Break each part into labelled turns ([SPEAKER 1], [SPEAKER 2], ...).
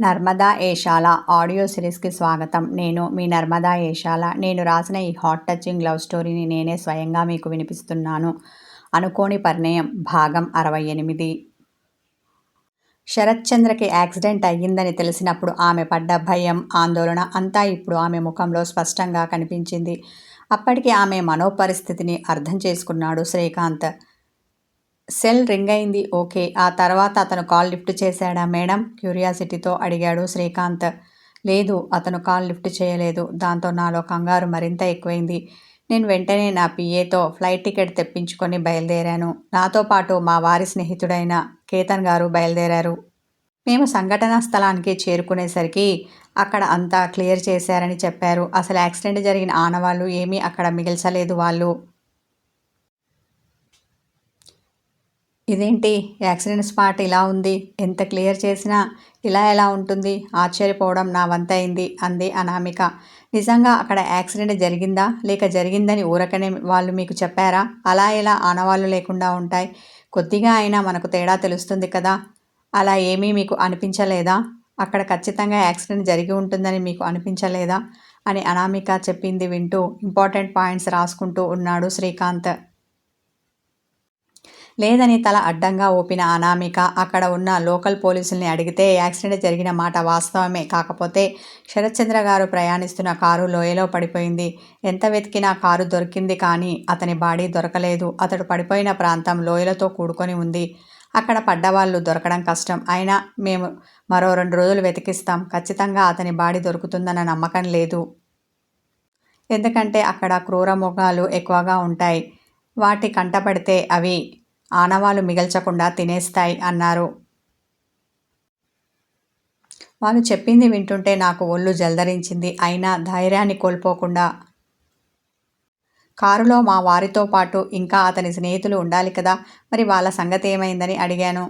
[SPEAKER 1] Narmada Eshala audio సిరీస్కి స్వాగతం. నేను మీ నర్మదా ఏషాల నేను రాసిన ఈ హాట్ టచింగ్ లవ్ స్టోరీని నేనే స్వయంగా మీకు వినిపిస్తున్నాను. అనుకోని పరిణయం. భాగం అరవై ఎనిమిది. శరత్చంద్రకి యాక్సిడెంట్ అయ్యిందని తెలిసినప్పుడు ఆమె పడ్డ భయం ఆందోళన అంతా ఇప్పుడు ఆమె ముఖంలో స్పష్టంగా కనిపించింది. అప్పటికి ఆమె మనోపరిస్థితిని అర్థం చేసుకున్నాడు శ్రీకాంత్. సెల్ రింగ్ అయింది ఓకే. ఆ తర్వాత అతను కాల్ లిఫ్ట్ చేశాడా? మేడం? క్యూరియాసిటీతో అడిగాడు శ్రీకాంత్. లేదు అతను కాల్ లిఫ్ట్ చేయలేదు. దాంతో నాలో కంగారు మరింత ఎక్కువైంది. నేను వెంటనే నా పిఏతో ఫ్లైట్ టికెట్ తెప్పించుకొని బయలుదేరాను. నాతో పాటు మా వారి స్నేహితుడైన కేతన్ గారు బయలుదేరారు. మేము సంఘటనా స్థలానికి చేరుకునేసరికి అక్కడ అంతా క్లియర్ చేశారని చెప్పారు. అసలు యాక్సిడెంట్ జరిగిన ఆనవాళ్ళు ఏమీ అక్కడ మిగిల్చలేదు వాళ్ళు. ఇదేంటి? యాక్సిడెంట్ స్పాట్ ఇలా ఉంది. ఎంత క్లియర్ చేసినా ఇలా ఎలా ఉంటుంది? ఆశ్చర్యపోవడం నా వంతైంది అంది అనామిక. నిజంగా అక్కడ యాక్సిడెంట్ జరిగిందా? లేక జరిగిందని ఊరకనే వాళ్ళు మీకు చెప్పారా? అలా ఎలా ఆనవాళ్ళు లేకుండా ఉంటాయి? కొద్దిగా అయినా మనకు తేడా తెలుస్తుంది కదా? అలా ఏమీ మీకు అనిపించలేదా? అక్కడ ఖచ్చితంగా యాక్సిడెంట్ జరిగి ఉంటుందని మీకు అనిపించలేదా? అని అనామిక చెప్పింది వింటూ ఇంపార్టెంట్ పాయింట్స్ రాసుకుంటూ ఉన్నాడు శ్రీకాంత్. లేదని తల అడ్డంగా ఊపిన అనామిక అక్కడ ఉన్న లోకల్ పోలీసుల్ని అడిగితే యాక్సిడెంట్ జరిగిన మాట వాస్తవమే. కాకపోతే శరత్చంద్ర గారు ప్రయాణిస్తున్న కారు లోయలో పడిపోయింది. ఎంత వెతికినా కారు దొరికింది కానీ అతని బాడీ దొరకలేదు. అతడు పడిపోయిన ప్రాంతం లోయలతో కూడుకొని ఉంది. అక్కడ పడ్డవాళ్ళు దొరకడం కష్టం. అయినా మేము మరో రెండు రోజులు వెతికిస్తాం. ఖచ్చితంగా అతని బాడీ దొరుకుతుందన్న నమ్మకం లేదు. ఎందుకంటే అక్కడ క్రూర మొగాలు ఎక్కువగా ఉంటాయి. వాటి కంటపడితే అవి ఆనవాలు మిగల్చకుండా తినేస్తాయి అన్నారు. వాళ్ళు చెప్పింది వింటుంటే నాకు ఒళ్ళు జల్దరించింది. అయినా ధైర్యాన్ని కోల్పోకుండా. కారులో మా వారితో పాటు ఇంకా అతని స్నేహితులు ఉండాలి కదా? మరి వాళ్ళ సంగతి ఏమైందని అడిగాను.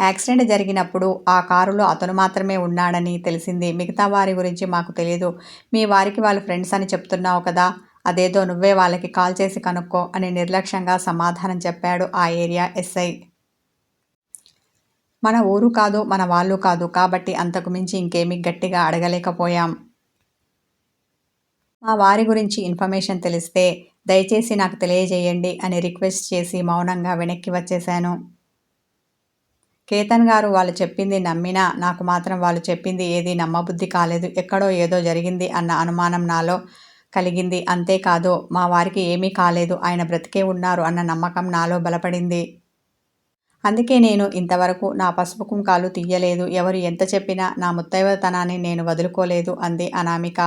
[SPEAKER 1] యాక్సిడెంట్ జరిగినప్పుడు ఆ కారులో అతను మాత్రమే ఉన్నాడని తెలిసింది. మిగతా వారి గురించి మాకు తెలియదు మీ వారికి వాళ్ళు ఫ్రెండ్స్ అని చెప్తున్నావు కదా? అదేదో నువ్వే వాళ్ళకి కాల్ చేసి కనుక్కో అని నిర్లక్ష్యంగా సమాధానం చెప్పాడు ఆ ఏరియా ఎస్ఐ. మన ఊరు కాదు మన వాళ్ళు కాదు కాబట్టి అంతకు మించి ఇంకేమీ గట్టిగా అడగలేకపోయాం. మా వారి గురించి ఇన్ఫర్మేషన్ తెలిస్తే దయచేసి నాకు తెలియజేయండి అని రిక్వెస్ట్ చేసి మౌనంగా వెనక్కి వచ్చేశాను. కేతన్ గారు వాళ్ళు చెప్పింది నమ్మినా నాకు మాత్రం వాళ్ళు చెప్పింది ఏది నమ్మబుద్ధి కాలేదు ఎక్కడో ఏదో జరిగింది అన్న అనుమానం నాలో కలిగింది. అంతేకాదు మా వారికి ఏమీ కాలేదు. ఆయన బ్రతికే ఉన్నారు అన్న నమ్మకం నాలో బలపడింది. అందుకే నేను ఇంతవరకు నా పసుపు కుంకాలు తీయలేదు. ఎవరు ఎంత చెప్పినా నా ముత్తైవతనాన్ని నేను వదులుకోలేదు అంది అనామిక.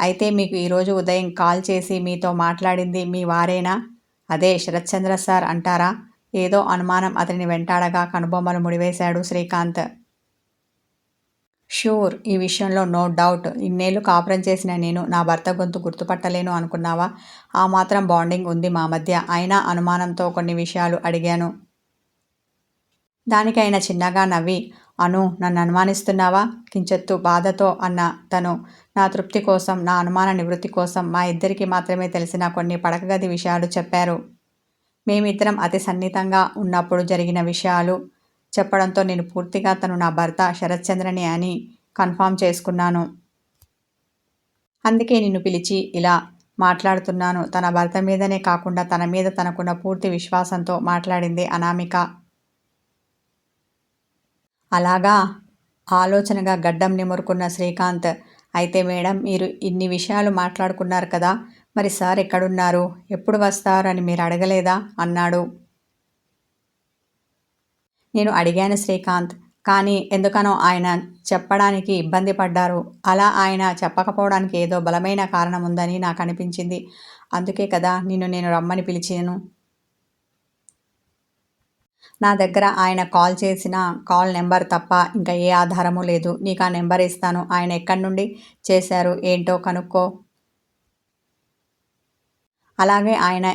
[SPEAKER 1] అయితే మీకు ఈరోజు ఉదయం కాల్ చేసి మీతో మాట్లాడింది మీ వారేనా? అదే శరత్చంద్ర సార్ అంటారా? ఏదో అనుమానం అతని వెంటాడగా కనుబొమ్మలు ముడివేశాడు శ్రీకాంత్. ష్యూర్ ఈ విషయంలో నో డౌట్ ఇన్నేళ్ళు కాపురం చేసిన నేను నా భర్త గొంతు గుర్తుపట్టలేను అనుకున్నావా? ఆ మాత్రం బాండింగ్ ఉంది మా మధ్య. అయినా అనుమానంతో కొన్ని విషయాలు అడిగాను. దానికైనా చిన్నగా నవ్వి అను నన్ను అనుమానిస్తున్నావా? కించెత్తు బాధతో అన్న తను నా తృప్తి కోసం నా అనుమాన నివృత్తి కోసం మా ఇద్దరికి మాత్రమే తెలిసిన కొన్ని పడకగది విషయాలు చెప్పారు. మేమిద్దరం అతి సన్నిహితంగా ఉన్నప్పుడు జరిగిన విషయాలు చెప్పడంతో నేను పూర్తిగా తను నా భర్త శరత్చంద్రని అని కన్ఫామ్ చేసుకున్నాను. అందుకే నిన్ను పిలిచి ఇలా మాట్లాడుతున్నాను. తన భర్త మీదనే కాకుండా తన మీద తనకున్న పూర్తి విశ్వాసంతో మాట్లాడింది అనామిక. అలాగా ఆలోచనగా గడ్డం నిమురుకున్న శ్రీకాంత్ అయితే మేడం మీరు ఇన్ని విషయాలు మాట్లాడుకున్నారు కదా మరి సార్ ఎక్కడున్నారు? ఎప్పుడు వస్తారు అని మీరు అడగలేదా? అన్నాడు. నేను అడిగాను శ్రీకాంత్. కానీ ఎందుకనో ఆయన చెప్పడానికి ఇబ్బంది పడ్డారు. అలా ఆయన చెప్పకపోవడానికి ఏదో బలమైన కారణం ఉందని నాకు అనిపించింది అందుకే కదా నిన్ను నేను రమ్మని పిలిచాను. నా దగ్గర ఆయన కాల్ చేసిన కాల్ నెంబర్ తప్ప ఇంకా ఏ ఆధారము లేదు. నీకు ఆ నెంబర్ ఇస్తాను. ఆయన ఎక్కడి నుండి చేశారు? ఏంటో కనుక్కో. అలాగే ఆయన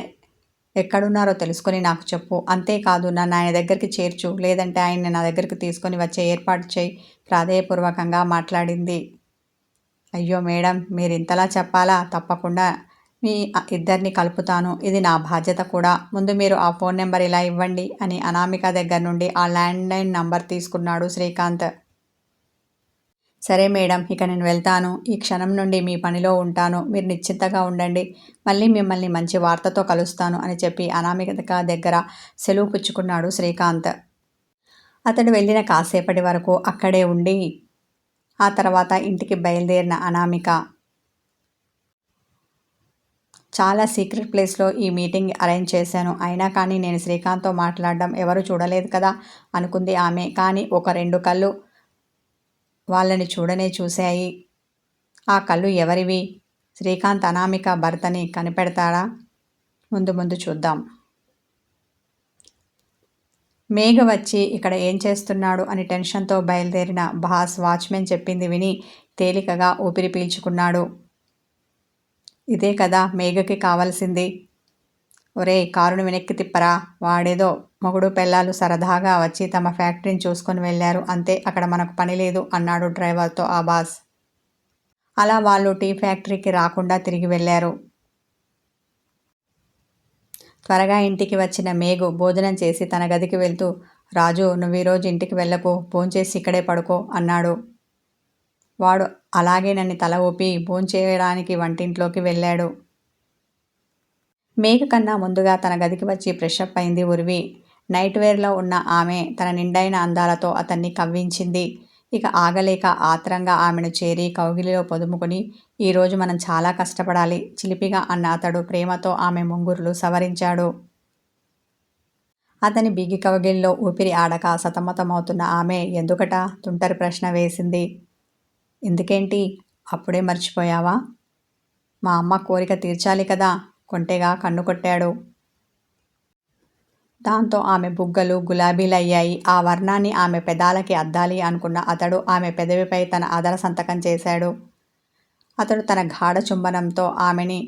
[SPEAKER 1] ఎక్కడున్నారో తెలుసుకొని నాకు చెప్పు. అంతేకాదు నన్ను ఆయన దగ్గరికి చేర్చు. లేదంటే ఆయన్ని నా దగ్గరికి తీసుకొని వచ్చే ఏర్పాటు చేయి. ప్రాధేయపూర్వకంగా మాట్లాడింది. అయ్యో మేడం మీరు ఇంతలా చెప్పాలా? తప్పకుండా మీ ఇద్దరిని కలుపుతాను. ఇది నా బాధ్యత కూడా. ముందు మీరు ఆ ఫోన్ నెంబర్ ఇలా ఇవ్వండి అని అనామిక దగ్గర నుండి ఆ ల్యాండ్లైన్ నంబర్ తీసుకున్నాడు శ్రీకాంత్. సరే మేడం ఇక నేను వెళ్తాను. ఈ క్షణం నుండి మీ పనిలో ఉంటాను. మీరు నిశ్చింతగా ఉండండి. మళ్ళీ మిమ్మల్ని మంచి వార్తతో కలుస్తాను అని చెప్పి అనామిక దగ్గర సెలవు పుచ్చుకున్నాడు శ్రీకాంత్. అతడు వెళ్ళిన కాసేపటి వరకు అక్కడే ఉండి ఆ తర్వాత ఇంటికి బయలుదేరిన అనామిక. చాలా సీక్రెట్ ప్లేస్లో ఈ మీటింగ్ అరేంజ్ చేశాను. అయినా కానీ నేను శ్రీకాంత్తో మాట్లాడడం ఎవరు చూడలేదు కదా అనుకుంది ఆమె. కానీ ఒక రెండు కళ్ళు వాళ్ళని చూడనే చూశాయి. ఆ కళ్ళు ఎవరివి? శ్రీకాంత్ అనామిక భర్తని కనిపెడతాడా? ముందు ముందు చూద్దాం. మేఘ వచ్చి ఇక్కడ ఏం చేస్తున్నాడు అని టెన్షన్తో బయలుదేరిన బాస్ వాచ్మెన్ చెప్పింది విని తేలికగా ఊపిరి పీల్చుకున్నాడు. ఇదే కదా మేఘకి కావాల్సింది. ఒరే కారును వెనక్కి తిప్పరా? వాడేదో మొగుడు పెళ్ళాలు సరదాగా వచ్చి తమ ఫ్యాక్టరీని చూసుకొని వెళ్ళారు. అంతే అక్కడ మనకు పని లేదు అన్నాడు డ్రైవర్తో ఆ బాస్. అలా వాళ్ళు టీ ఫ్యాక్టరీకి రాకుండా తిరిగి వెళ్ళారు. త్వరగా ఇంటికి వచ్చిన మేఘు భోజనం చేసి తన గదికి వెళ్తూ రాజు నువ్వు ఈరోజు ఇంటికి వెళ్ళకు భోంచేసి ఇక్కడే పడుకో అన్నాడు. వాడు అలాగే నన్ను తల ఊపి భోంచేయడానికి వంటింట్లోకి వెళ్ళాడు. మేక కన్నా ముందుగా తన గదికి వచ్చి ఫ్రెషప్ అయింది ఉరివి. నైట్ వేర్లో ఉన్న ఆమె తన నిండైన అందాలతో అతన్ని కవ్వించింది. ఇక ఆగలేక ఆత్రంగా ఆమెను చేరి కౌగిలిలో పొదుముకొని ఈరోజు మనం చాలా కష్టపడాలి చిలిపిగా అన్న అతడు ప్రేమతో ఆమె ముంగురులు సవరించాడు. అతని బిగి కౌగిలిలో ఊపిరి ఆడక సతమతమవుతున్న ఆమె ఎందుకట తుంటరి ప్రశ్న వేసింది. ఎందుకేంటి? అప్పుడే మర్చిపోయావా? మా అమ్మ కోరిక తీర్చాలి కదా. కొంటెగా కన్ను కొట్టాడు. దాంతో ఆమె బుగ్గలు గులాబీలయ్యాయి. ఆ వర్ణాన్ని ఆమె పెదాలకి అద్దాలి అనుకున్న అతడు ఆమె పెదవిపై తన అదర సంతకం చేశాడు. అతడు తన గాఢ చుంబనంతో ఆమెని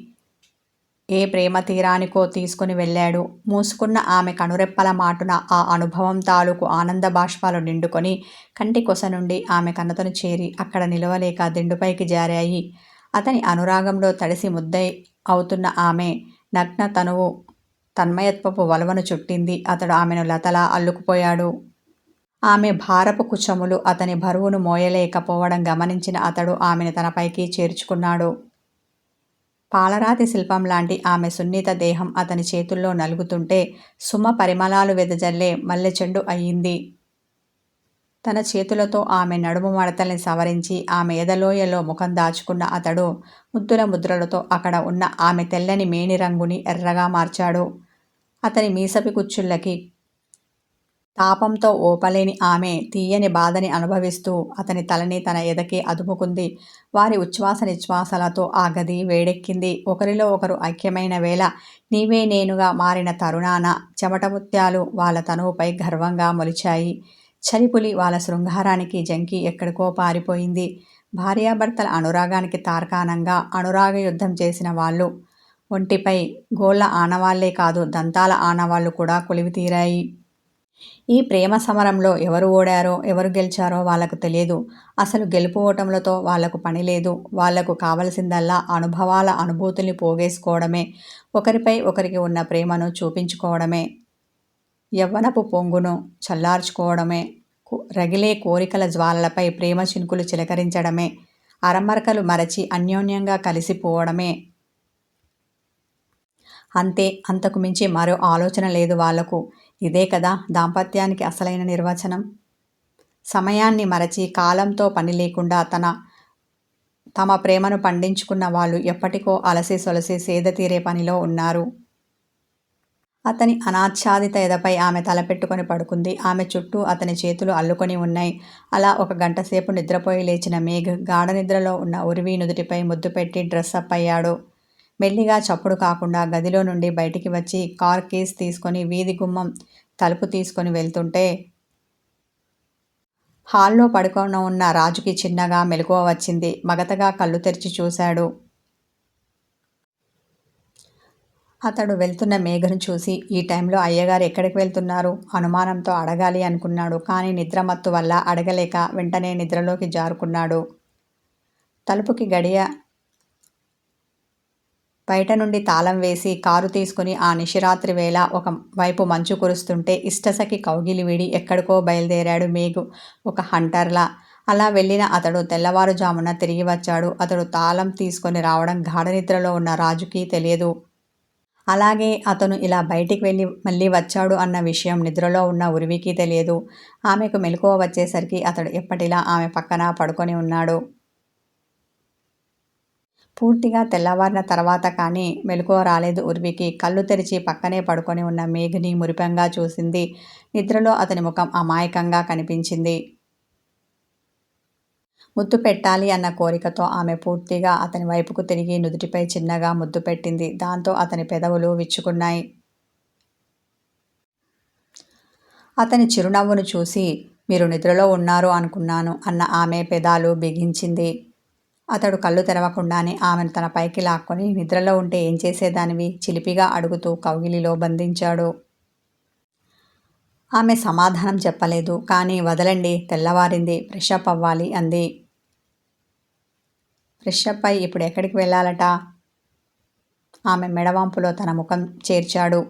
[SPEAKER 1] ఏ ప్రేమ తీరానికో తీసుకుని వెళ్ళాడు. మూసుకున్న ఆమె కనురెప్పల మాటున ఆ అనుభవం తాలూకు ఆనంద బాష్పాలు నిండుకొని కంటి కొస నుండి ఆమె కన్నతను చేరి అక్కడ నిలవలేక దిండుపైకి జారాయి. అతని అనురాగంలో తడిసి ముద్దై అవుతున్న ఆమె. నగ్న తనువు తన్మయత్వపు వలవను చుట్టింది. అతడు ఆమెను లతలా అల్లుకుపోయాడు. ఆమె భారపు కుచములు అతని బరువును మోయలేకపోవడం గమనించిన అతడు ఆమెను తనపైకి చేర్చుకున్నాడు. పాలరాతి శిల్పం లాంటి ఆమె సున్నిత దేహం అతని చేతుల్లో నలుగుతుంటే సుమ పరిమళాలు వెదజల్లే మల్లెచెండు అయ్యింది తన చేతులతో ఆమె నడుము మడతల్ని సవరించి ఆమె ఎదలోయలో ముఖం దాచుకున్న అతడు ముద్దుల ముద్రలతో అక్కడ ఉన్న ఆమె తెల్లని మేని రంగుని ఎర్రగా మార్చాడు. అతని మీసపి కుచ్చుళ్ళకి తాపంతో ఓపలేని ఆమె తీయని బాధని అనుభవిస్తూ అతని తలని తన ఎదకి అదుముకుంది. వారి ఉచ్ఛ్వాస నిశ్వాసలతో ఆ గది వేడెక్కింది. ఒకరిలో ఒకరు ఐక్యమైన వేళ నీవే నేనుగా మారిన తరుణాన చెమటముత్యాలు వాళ్ళ తనువుపై గర్వంగా మొలిచాయి. చలిపులి వాళ్ళ శృంగారానికి జంకి ఎక్కడికో పారిపోయింది. భార్యాభర్తల అనురాగానికి తార్కాణంగా అనురాగ యుద్ధం చేసిన వాళ్ళు. ఒంటిపై గోళ్ళ ఆనవాళ్ళే కాదు దంతాల ఆనవాళ్ళు కూడా కొలివి తీరాయి. ఈ ప్రేమ సమరంలో ఎవరు ఓడారో ఎవరు గెలిచారో వాళ్ళకు తెలియదు. అసలు గెలుపు ఓటములతో వాళ్ళకు పని లేదు. వాళ్ళకు కావలసిందల్లా అనుభవాల అనుభూతుల్ని పోగేసుకోవడమే. ఒకరిపై ఒకరికి ఉన్న ప్రేమను చూపించుకోవడమే. యవ్వనపు పొంగును చల్లార్చుకోవడమే రగిలే కోరికల జ్వాలలపై ప్రేమ చినుకులు చిలకరించడమే అరమరకలు మరచి అన్యోన్యంగా కలిసిపోవడమే. అంతే అంతకు మించి మరో ఆలోచన లేదు వాళ్ళకు. ఇదే కదా దాంపత్యానికి అసలైన నిర్వచనం. సమయాన్ని మరచి కాలంతో పని లేకుండా తన తమ ప్రేమను పండించుకున్న వాళ్ళు ఎప్పటికో అలసి సొలసి సేద తీరే పనిలో ఉన్నారు. అతని అనాచ్ఛాదిత ఎదపై ఆమె తలపెట్టుకొని పడుకుంది. ఆమె చుట్టూ అతని చేతులు అల్లుకొని ఉన్నాయి. అలా ఒక గంట సేపు నిద్రపోయి లేచిన మేఘ్ గాఢ నిద్రలో ఉన్న ఉరివి నుదుటిపై ముద్దు పెట్టి డ్రెస్అప్ అయ్యాడు. మెల్లిగా చప్పుడు కాకుండా గదిలో నుండి బయటికి వచ్చి కార్ కేస్ తీసుకొని వీధి గుమ్మం తలుపు తీసుకొని వెళ్తుంటే హాల్లో పడుకొని ఉన్న రాజుకి చిన్నగా మెలకువ వచ్చింది. మగతగా కళ్ళు తెరిచి చూశాడు. అతడు వెళ్తున్న మేఘను చూసి ఈ టైంలో అయ్యగారు ఎక్కడికి వెళ్తున్నారు? అనుమానంతో అడగాలి అనుకున్నాడు. కానీ నిద్రమత్తు వల్ల అడగలేక వెంటనే నిద్రలోకి జారుకున్నాడు. తలుపుకి గడియ బయట నుండి తాళం వేసి కారు తీసుకుని ఆ నిశిరాత్రి వేళ ఒక వైపు మంచు కురుస్తుంటే ఇష్టసకి కౌగిలి విడి ఎక్కడికో బయలుదేరాడు మేఘు ఒక హంటర్లా. అలా వెళ్ళిన అతడు తెల్లవారుజామున తిరిగి వచ్చాడు. అతడు తాళం తీసుకొని రావడం గాఢనిద్రలో ఉన్న రాజుకి తెలియదు. అలాగే అతను ఇలా బయటికి వెళ్ళి మళ్ళీ వచ్చాడు అన్న విషయం నిద్రలో ఉన్న ఉరివికి తెలియదు. ఆమెకు మెలకువ వచ్చేసరికి అతడు ఎప్పటిలా ఆమె పక్కన పడుకొని ఉన్నాడు. పూర్తిగా తెల్లవారిన తర్వాత కానీ మెలకువ రాలేదు ఉర్వికి. కళ్ళు తెరిచి పక్కనే పడుకొని ఉన్న మేఘని మురిపంగా చూసింది. నిద్రలో అతని ముఖం అమాయకంగా కనిపించింది. ముద్దు పెట్టాలి అన్న కోరికతో ఆమె పూర్తిగా అతని వైపుకు తిరిగి నుదుటిపై చిన్నగా ముద్దు పెట్టింది. దాంతో అతని పెదవులు విచ్చుకున్నాయి. అతని చిరునవ్వును చూసి మీరు నిద్రలో ఉన్నారు అనుకున్నాను అన్న ఆమె పెదాలు బిగించింది. అతడు కళ్ళు తెరవకుండానే ఆమెను తన పైకి లాక్కొని నిద్రలో ఉంటే ఏం చేసేదానివి? చిలిపిగా అడుగుతూ కౌగిలిలో బంధించాడు. ఆమె సమాధానం చెప్పలేదు కానీ వదలండి తెల్లవారింది ఫ్రెషప్ అవ్వాలి అంది. ఫ్రెషప్ అయి ఇప్పుడు ఎక్కడికి వెళ్ళాలట? ఆమె మెడవాంపులో తన ముఖం చేర్చాడు.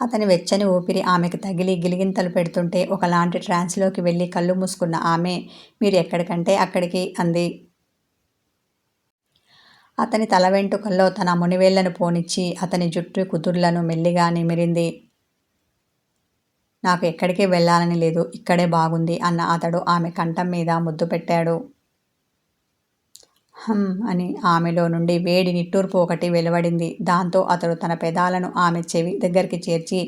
[SPEAKER 1] అతని వెచ్చని ఊపిరి ఆమెకు తగిలి గిలిగింతలు పెడుతుంటే ఒకలాంటి ట్రాన్స్లోకి వెళ్ళి కళ్ళు మూసుకున్న ఆమె మీరు ఎక్కడికంటే అక్కడికి అంది. అతని తల వెంటుకల్లో తన మునివేళ్ళను పోనిచ్చి అతని జుట్టు కుదుర్లను మెల్లిగా నిమిరింది. నాకు ఎక్కడికి వెళ్ళాలని లేదు ఇక్కడే బాగుంది అన్న అతడు ఆమె కంఠం మీద ముద్దు పెట్టాడు. హమ్ అని ఆమెలో నుండి వేడి నిట్టూర్పు ఒకటి వెలువడింది. దాంతో అతడు తన పెదాలను ఆమె చెవి దగ్గరికి చేర్చి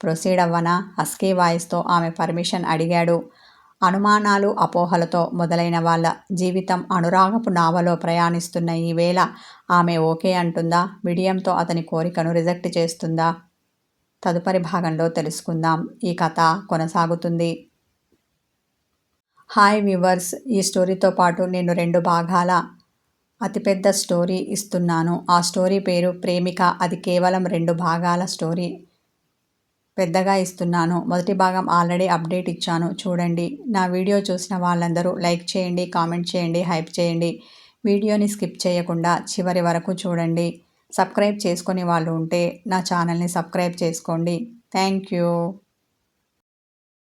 [SPEAKER 1] ప్రొసీడ్ అవ్వనా? హస్కీ వాయిస్తో ఆమె పర్మిషన్ అడిగాడు. అనుమానాలు అపోహలతో మొదలైన వాళ్ళ జీవితం అనురాగపు నావలో ప్రయాణిస్తున్న ఈ వేళ ఆమె ఓకే అంటుందా? విడియంతో అతని కోరికను రిజెక్ట్ చేస్తుందా? తదుపరి భాగంలో తెలుసుకుందాం. ఈ కథ కొనసాగుతుంది. హాయ్ వ్యూవర్స్ ఈ స్టోరీతో పాటు నేను రెండు భాగాల అతిపెద్ద స్టోరీ ఇస్తున్నాను. ఆ స్టోరీ పేరు ప్రేమిక. అది కేవలం రెండు భాగాల స్టోరీ పెద్దగా ఇస్తున్నాను. మొదటి భాగం ఆల్రెడీ అప్డేట్ ఇచ్చాను. చూడండి. నా వీడియో చూసిన వాళ్ళందరూ లైక్ చేయండి కామెంట్ చేయండి హైప్ చేయండి. వీడియోని స్కిప్ చేయకుండా చివరి వరకు చూడండి. సబ్స్క్రైబ్ చేసుకునే వాళ్ళు ఉంటే నా ఛానల్ని సబ్స్క్రైబ్ చేసుకోండి. Thank you.